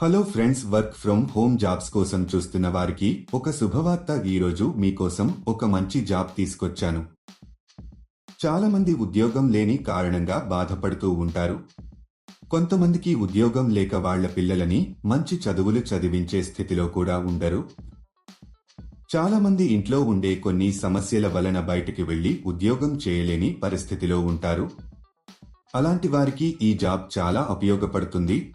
Hello friends work from home jobs కోసం చూస్తున్న వారికి ఒక శుభవార్త ఈరోజు మీకోసం ఒక మంచి జాబ్ తీసుకొచ్చాను. చాలా మంది ఉద్యోగం లేని కారణంగా బాధపడుతూ ఉంటారు. కొంతమందికి ఉద్యోగం లేక వాళ్ళ పిల్లలని మంచి చదువులు చదివించే స్థితిలో కూడా ఉండరు. చాలామంది ఇంట్లో ఉండే కొన్ని సమస్యల వలన బయటికి వెళ్ళి ఉద్యోగం చేయలేని పరిస్థితిలో ఉంటారు. అలాంటి వారికి ఈ జాబ్ చాలా ఉపయోగపడుతుంది.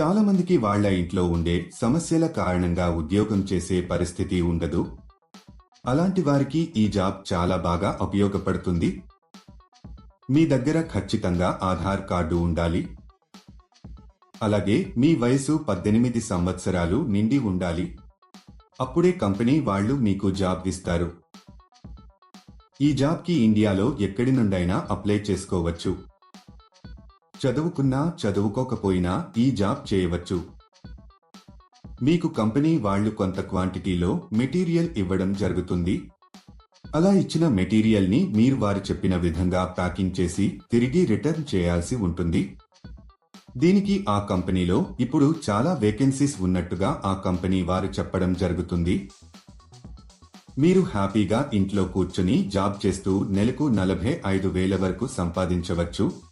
చాలా మందికి వాళ్ళ ఇంట్లో ఉండే సమస్యల కారణంగా ఉద్యోగం చేసే పరిస్థితి ఉండదు. అలాంటి వారికి ఈ జాబ్ చాలా బాగా ఉపయోగపడుతుంది. మీ దగ్గర ఖచ్చితంగా ఆధార్ కార్డు ఉండాలి. అలాగే మీ వయసు పద్దెనిమిది సంవత్సరాలు నిండి ఉండాలి. అప్పుడే కంపెనీ వాళ్ళు మీకు జాబ్ ఇస్తారు. ఈ జాబ్కి ఇండియాలో ఎక్కడి నుండైనా అప్లై చేసుకోవచ్చు. చదువుకున్నా చదువుకోకపోయినా ఈ జాబ్ చేయవచ్చు. మీకు కంపెనీ వాళ్ళు కొంత క్వాంటిటీలో మెటీరియల్ ఇవ్వడం జరుగుతుంది. అలా ఇచ్చిన మెటీరియల్ని మీరు వారు చెప్పిన విధంగా ప్యాకింగ్ చేసి తిరిగి రిటర్న్ చేయాల్సి ఉంటుంది. దీనికి ఆ కంపెనీలో ఇప్పుడు చాలా వేకెన్సీస్ ఉన్నట్టుగా ఆ కంపెనీ వారు చెప్పడం జరుగుతుంది. మీరు హ్యాపీగా ఇంట్లో కూర్చుని జాబ్ చేస్తూ నెలకు నలభై ఐదు వేల వరకు సంపాదించవచ్చు.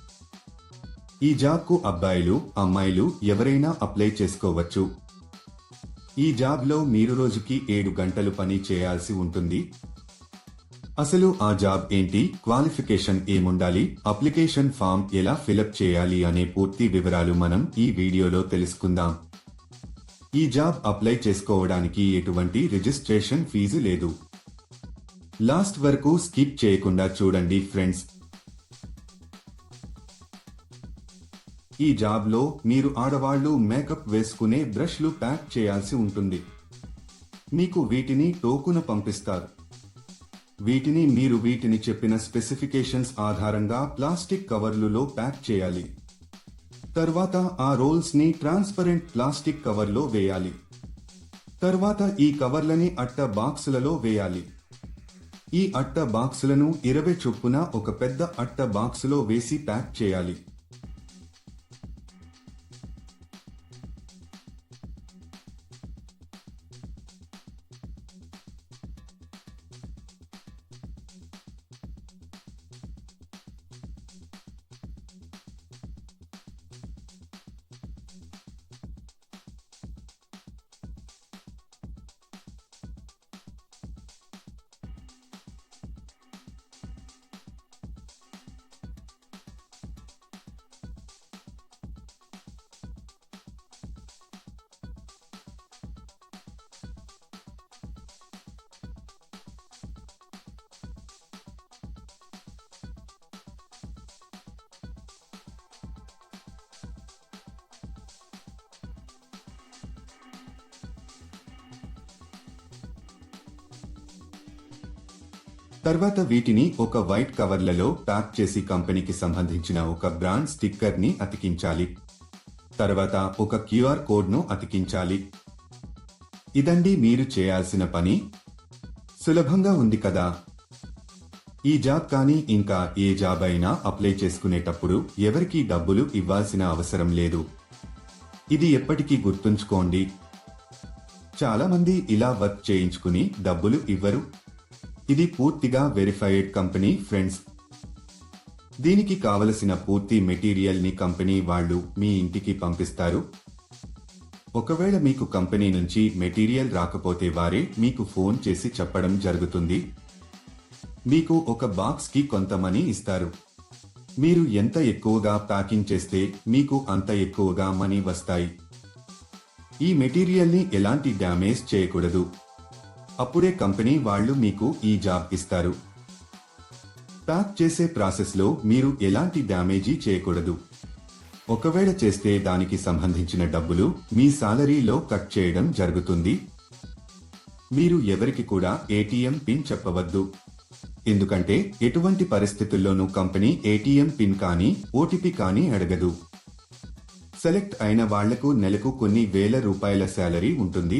ఈ జాబ్కు అబ్బాయిలు అమ్మాయిలు ఎవరైనా అప్లై చేసుకోవచ్చు. ఈ జాబ్లో మీరు రోజుకి ఏడు గంటలు పని చేయాల్సి ఉంటుంది. అసలు ఆ జాబ్ ఏంటి? క్వాలిఫికేషన్ ఏముండాలి? అప్లికేషన్ ఫామ్ ఎలా ఫిలప్ చేయాలి అనే పూర్తి వివరాలు మనం ఈ వీడియోలో తెలుసుకుందాం. ఈ జాబ్ అప్లై చేసుకోవడానికి ఎటువంటి రిజిస్ట్రేషన్ ఫీజు లేదు. లాస్ట్ వరకు స్కిప్ చేయకుండా చూడండి ఫ్రెండ్స్. ఈ జాబ్లో మీరు ఆడవాళ్ళు మేకప్ వేసుకునే బ్రష్లు ప్యాక్ చేయాల్సి ఉంటుంది. మీకు వీటిని టోకున పంపిస్తారు. వీటిని మీరు వీటిని చెప్పిన స్పెసిఫికేషన్స్ ఆధారంగా ప్లాస్టిక్ కవర్లులో ప్యాక్ చేయాలి. తర్వాత ఆ రోల్స్ని ట్రాన్స్పరెంట్ ప్లాస్టిక్ కవర్లో వేయాలి. తర్వాత ఈ కవర్లని అట్ట బాక్సులలో వేయాలి. ఈ అట్ట బాక్సులను ఇరవై చొప్పున ఒక పెద్ద అట్ట బాక్సులో వేసి ప్యాక్ చేయాలి. తర్వాత వీటిని ఒక వైట్ కవర్లలో ప్యాక్ చేసి కంపెనీకి సంబంధించిన ఒక బ్రాండ్ స్టిక్కర్ని అతికించాలి. తర్వాత ఒక క్యూఆర్ కోడ్ను అతికించాలి. ఇదండి మీరు చేయాల్సిన పని. సులభంగా ఉంది కదా. ఈ జాబ్ కానీ ఇంకా ఏ జాబ్ అయినా అప్లై చేసుకునేటప్పుడు ఎవరికీ డబ్బులు ఇవ్వాల్సిన అవసరం లేదు. ఇది ఎప్పటికీ గుర్తుంచుకోండి. చాలామంది ఇలా వర్క్ చేయించుకుని డబ్బులు ఇవ్వరు. ఇది పూర్తిగా వెరిఫైడ్ కంపెనీ ఫ్రెండ్స్ దీనికి కావలసిన పూర్తి మెటీరియల్ని కంపెనీ వాళ్ళు మీ ఇంటికి పంపిస్తారు. ఒకవేళ మీకు కంపెనీ నుంచి మెటీరియల్ రాకపోతే వారే మీకు ఫోన్ చేసి చెప్పడం జరుగుతుంది. మీకు ఒక బాక్స్కి కొంత మనీ ఇస్తారు. మీరు ఎంత ఎక్కువగా ప్యాకింగ్ చేస్తే మీకు అంత ఎక్కువగా మనీ వస్తాయి. ఈ మెటీరియల్ని ఎలాంటి డ్యామేజ్ చేయకూడదు. అప్పుడే కంపెనీ వాళ్ళు మీకు ఈ జాబ్ ఇస్తారు. ప్యాక్ చేసే ప్రాసెస్లో మీరు ఎలాంటి డ్యామేజీ చేయకూడదు. ఒకవేళ చేస్తే దానికి సంబంధించిన డబ్బులు మీ సాలరీలో కట్ చేయడం జరుగుతుంది. మీరు ఎవరికి కూడా ఏటీఎం పిన్ చెప్పవద్దు. ఎందుకంటే ఎటువంటి పరిస్థితుల్లోనూ కంపెనీ ఏటీఎం పిన్ కానీ ఓటీపీ కానీ అడగదు. సెలెక్ట్ అయిన వాళ్ళకు నెలకు కొన్ని వేల రూపాయల శాలరీ ఉంటుంది.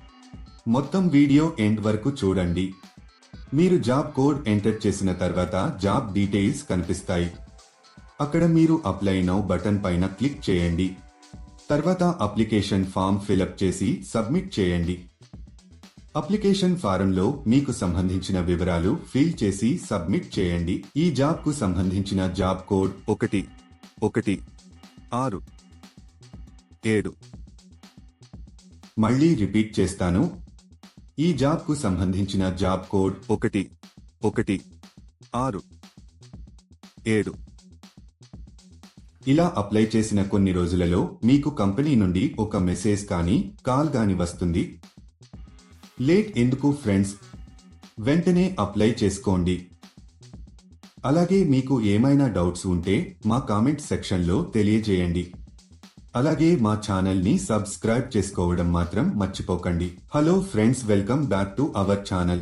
మొత్తం వీడియో ఎండ్ వరకు చూడండి. మీరు జాబ్ కోడ్ ఎంటర్ చేసిన తర్వాత జాబ్ డీటెయిల్స్ కనిపిస్తాయి. అక్కడ మీరు అప్లై నౌ బటన్ పైన క్లిక్ చేయండి. తర్వాత అప్లికేషన్ ఫామ్ ఫిలప్ చేసి సబ్మిట్ చేయండి. అప్లికేషన్ ఫారంలో మీకు సంబంధించిన వివరాలు ఫిల్ చేసి సబ్మిట్ చేయండి. ఈ జాబ్కు సంబంధించిన జాబ్ కోడ్ ఒకటి ఒకటి ఆరు ఏడు. మళ్ళీ రిపీట్ చేస్తాను. ఈ జాబ్కు సంబంధించిన జాబ్ కోడ్ ఒకటి ఒకటి ఆరు ఏడు. ఇలా అప్లై చేసిన కొన్ని రోజులలో మీకు కంపెనీ నుండి ఒక మెసేజ్ కానీ కాల్ గాని వస్తుంది. లేట్ ఎందుకు ఫ్రెండ్స్? వెంటనే అప్లై చేసుకోండి. అలాగే మీకు ఏమైనా డౌట్స్ ఉంటే మా కామెంట్ సెక్షన్లో తెలియజేయండి. అలాగే మా ఛానల్ని సబ్స్క్రైబ్ చేసుకోవడం మాత్రం మర్చిపోకండి. Hello friends welcome back to our channel